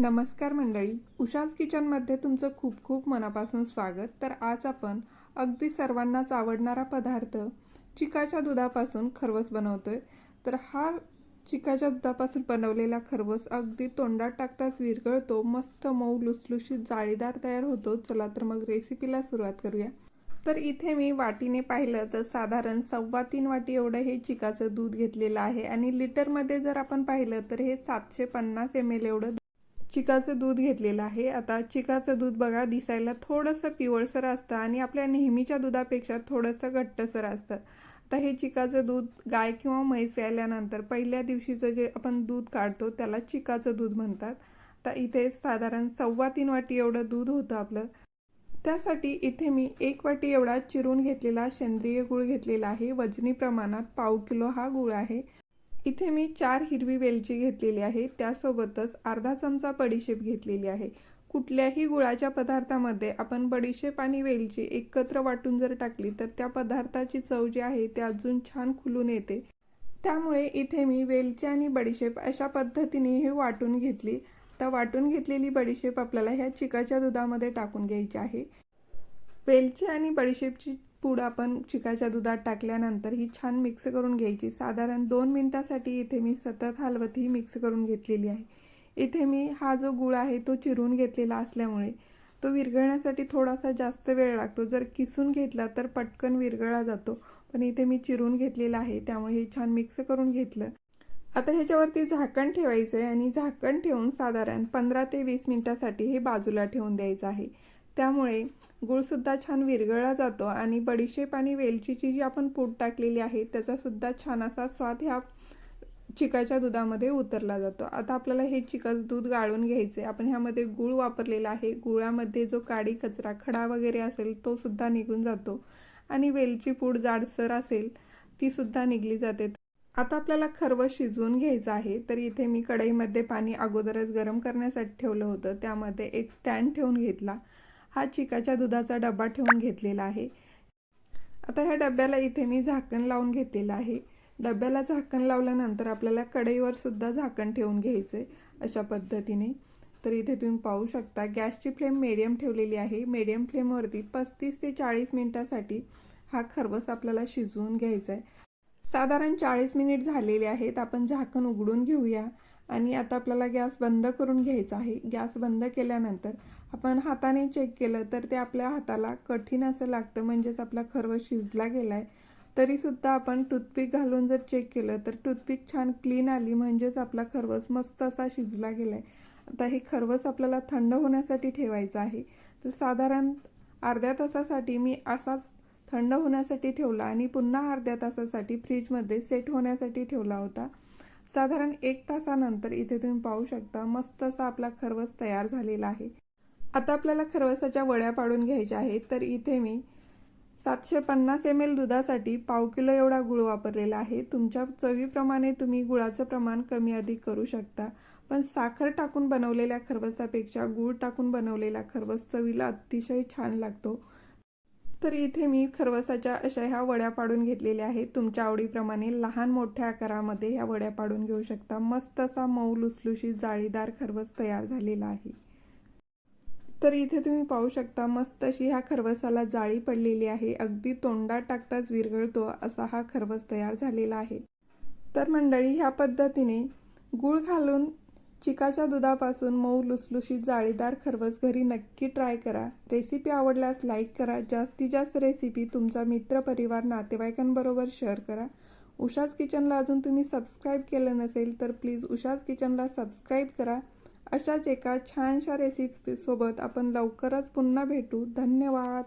नमस्कार मंडळी उषाज किचनमध्ये तुमचं खूप खूप मनापासून स्वागत. तर आज आपण अगदी सर्वांनाच आवडणारा पदार्थ चिकाच्या दुधापासून खरवस बनवतोय. तर हा चिकाच्या दुधापासून बनवलेला खरवस अगदी तोंडात टाकताच विरघळतो मस्त मऊ लुसलुशीत जाळीदार तयार होतो. चला तर मग रेसिपीला सुरुवात करूया. तर इथे मी वाटीने पाहिलं तर साधारण सव्वा तीन वाटी एवढं हे चिकाचं दूध घेतलेलं आहे. आणि लिटरमध्ये जर आपण पाहिलं तर हे सातशे पन्नास एम एल एवढं चिकाचं दूध घेतलेलं आहे. आता चिकाचं दूध बघा दिसायला थोडंसं पिवळसर असतं आणि आपल्या नेहमीच्या दुधापेक्षा थोडंसं घट्टसर असतं. आता हे चिकाचं दूध गाय किंवा म्हैस आल्यानंतर पहिल्या दिवशीचं जे आपण दूध काढतो त्याला चिकाचं दूध म्हणतात. तर इथे साधारण सव्वा तीन वाटी एवढं दूध होतं आपलं. त्यासाठी इथे मी एक वाटी एवढा चिरून घेतलेला सेंद्रिय गूळ घेतलेला आहे. वजनी प्रमाणात पाव किलो हा गूळ आहे. इथे मी चार हिरवी वेलची घेतलेली आहे. त्यासोबतच अर्धा चमचा बडीशेप घेतलेली आहे. कुठल्याही गुळाच्या पदार्थामध्ये आपण बडीशेप आणि वेलची एकत्र वाटून जर टाकली तर त्या पदार्थाची चव जी आहे ती अजून छान खुलून येते. त्यामुळे इथे मी वेलची आणि बडीशेप अशा पद्धतीने हे वाटून घेतली. तर वाटून घेतलेली बडीशेप आपल्याला ह्या चिकाच्या दुधामध्ये टाकून घ्यायची आहे. वेलची आणि बडीशेपची पूड आपण चिकाच्या दुधात टाकल्यानंतर ही छान मिक्स करून घ्यायची. साधारण दोन मिनटासाठी इथे मी सतत हलवत ही मिक्स करून घेतलेली आहे. इथे मी हा जो गुळ आहे तो चिरून घेतलेला असल्यामुळे तो विरघळण्यासाठी थोडासा जास्त वेळ लागतो. जर किसून घेतला तर पटकन विरघळा जातो. पण इथे मी चिरून घेतलेला आहे त्यामुळे हे छान मिक्स करून घेतलं. आता ह्याच्यावरती झाकण ठेवायचं आहे आणि झाकण ठेवून साधारण पंधरा ते वीस मिनटासाठी हे बाजूला ठेवून द्यायचं आहे. त्यामुळे गूळसुद्धा छान विरघळला जातो आणि बडीशेप आणि वेलचीची जी आपण पूड टाकलेली आहे त्याचासुद्धा छान असा स्वाद ह्या चिकाच्या दुधामध्ये उतरला जातो. आता आपल्याला हे चिकाचं दूध गाळून घ्यायचे आपण ह्यामध्ये गूळ वापरलेला आहे. गुळामध्ये जो काडी कचरा खडा वगैरे असेल तो सुद्धा निघून जातो. आणि वेलची पूड जाडसर असेल ती सुद्धा निघली जाते. आता आपल्याला खरवस शिजवून घ्यायचं आहे. तर इथे मी कढईमध्ये पाणी अगोदरच गरम करण्यासाठी ठेवलं होतं. त्यामध्ये एक स्टँड ठेवून घेतला. हा चिकाच्या दुधाचा डबा ठेवून घेतलेला आहे. आता ह्या डब्याला इथे मी झाकण लावून घेतलेलं आहे. डब्याला झाकण लावल्यानंतर आपल्याला कढईवर सुद्धा झाकण ठेवून घ्यायचं आहे अशा पद्धतीने. तर इथे तुम्ही पाहू शकता गॅसची फ्लेम मीडियम ठेवलेली आहे. मीडियम फ्लेमवरती पस्तीस ते चाळीस मिनटासाठी हा खरवस आपल्याला शिजवून घ्यायचा आहे साधारण चाळीस मिनिट झालेले आहेत. आपण झाकण उघडून घेऊया. आणि आता आपल्याला गॅस बंद करून घ्यायचा आहे. गॅस बंद केल्यानंतर आपण हाताने चेक केलं तर ते आपल्या हाताला कठीण असं लागतं. म्हणजेच आपला खर्व शिजला गेला आहे तरीसुद्धा आपण टूथपिक घालून जर चेक केलं तर टूथपिक छान क्लीन आली. म्हणजेच आपला खरवस मस्त असा शिजला गेला आहे आता हे खरवस आपल्याला थंड होण्यासाठी ठेवायचं आहे. तर साधारण अर्ध्या तासासाठी मी असाच थंड होण्यासाठी ठेवला आणि पुन्हा अर्ध्या तासासाठी फ्रीजमध्ये सेट होण्यासाठी ठेवला होता. साधारण एक तासानंतर इथे तुम्ही पाहू शकता मस्त असा आपला खरवस तयार झालेला आहे. आता आपल्याला खरवसाच्या वड्या पाडून घ्यायच्या आहेत तर इथे मी सातशे पन्नास एम एल दुधासाठी पाव किलो एवढा गुळ वापरलेला आहे. तुमच्या चवीप्रमाणे तुम्ही गुळाचं प्रमाण कमी अधिक करू शकता. पण साखर टाकून बनवलेल्या खरवसापेक्षा गूळ टाकून बनवलेला खरवस चवीला अतिशय छान लागतो. तर इथे मी खरवसाच्या अशा ह्या वड्या पाडून घेतलेल्या आहेत. तुमच्या आवडीप्रमाणे लहान मोठ्या आकारामध्ये ह्या वड्या पाडून घेऊ शकता. मस्त असा मऊ लुसलुशीत जाळीदार खरवस तयार झालेला आहे. तर इथे तुम्ही पाहू शकता मस्त अशी ह्या खरवसाला जाळी पडलेली आहे. अगदी तोंडात टाकताच विरघळतो असा हा खरवस तयार झालेला आहे. तर मंडळी ह्या पद्धतीने गूळ घालून चिकाच्या दुधापासून मऊ लुसलुशीत जाळीदार खरवस घरी नक्की ट्राय करा. रेसिपी आवडल्यास लाईक करा. जास्तीत जास्त रेसिपी तुमचा मित्र परिवार नातेवाईकांबरोबर शेअर करा. उषाज किचनला अजून तुम्ही सबस्क्राईब केलं नसेल तर प्लीज उषाज किचनला सबस्क्राईब करा. अशाच एका छानशा रेसिपीसोबत आपण लवकरच पुन्हा भेटू. धन्यवाद.